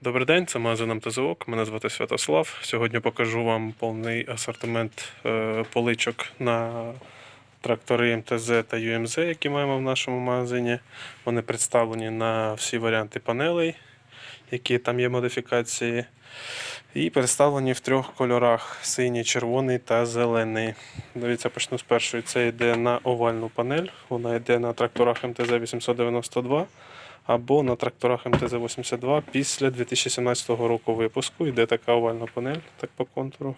Добрий день, це магазин МТЗОК. Мене звати Святослав. Сьогодні покажу вам повний асортимент е, поличок на трактори МТЗ та ЮМЗ, які маємо в нашому магазині. Вони представлені на всі варіанти панелей, які там є модифікації. І представлені в трьох кольорах: синій, червоний та зелений. Дивіться, почну з першої. Це йде на овальну панель. Вона йде на тракторах МТЗ 892 або на тракторах МТЗ-82 після 2017 року випуску. Йде така овальна панель, так по контуру.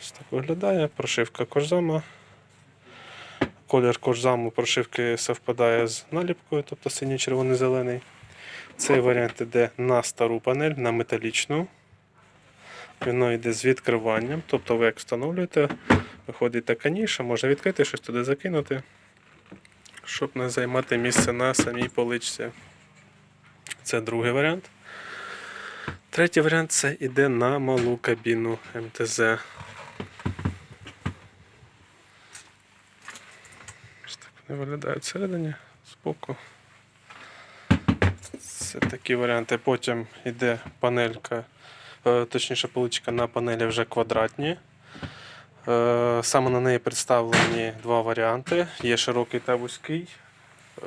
Ось так виглядає. Прошивка кожзама. Колір кожзаму прошивки совпадає з наліпкою, тобто синій, червоний, зелений. Цей варіант йде на стару панель, на металічну. Воно йде з відкриванням. Тобто ви як встановлюєте, виходить така ніша, можна відкрити, щось туди закинути щоб не займати місце на самій поличці. Це другий варіант. Третій варіант це йде на малу кабіну МТЗ. Ось так вони виглядають всередині, збоку. Це такі варіанти. Потім йде панелька, е, точніше поличка на панелі вже квадратні. Е, Саме на неї представлені два варіанти. Є широкий та вузький.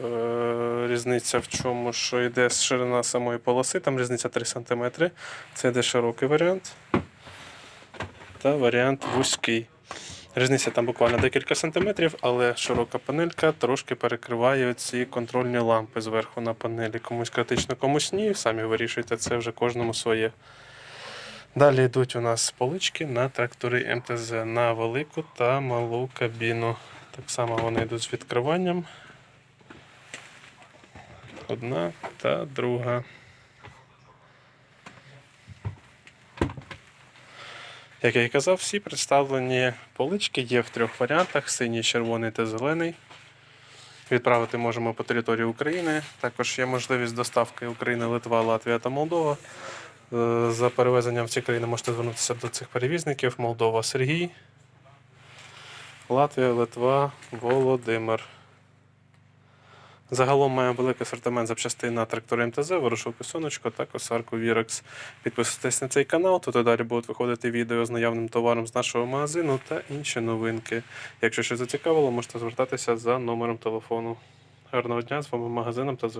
Е, Різниця в чому, що йде ширина самої полоси, там різниця 3 см. Це йде широкий варіант. Та варіант вузький. Різниця там буквально декілька сантиметрів, але широка панелька трошки перекриває ці контрольні лампи зверху на панелі. Комусь критично, комусь ні. Самі вирішуйте це вже кожному своє. Далі йдуть у нас полички на трактори МТЗ на велику та малу кабіну. Так само вони йдуть з відкриванням. Одна та друга. Як я і казав, всі представлені полички є в трьох варіантах: синій, червоний та зелений. Відправити можемо по території України. Також є можливість доставки України, Литва, Латвія та Молдова. Е, За перевезенням в ці країни можете звернутися до цих перевізників. Молдова Сергій, Латвія, Литва, Володимир. Загалом маємо великий асортимент запчастин на трактори МТЗ, вирушилку сонечко та косарку Вірекс. Підписуйтесь на цей канал, тут і далі будуть виходити відео з наявним товаром з нашого магазину та інші новинки. Якщо щось зацікавило, можете звертатися за номером телефону. Гарного дня з вами магазином та МТЗ.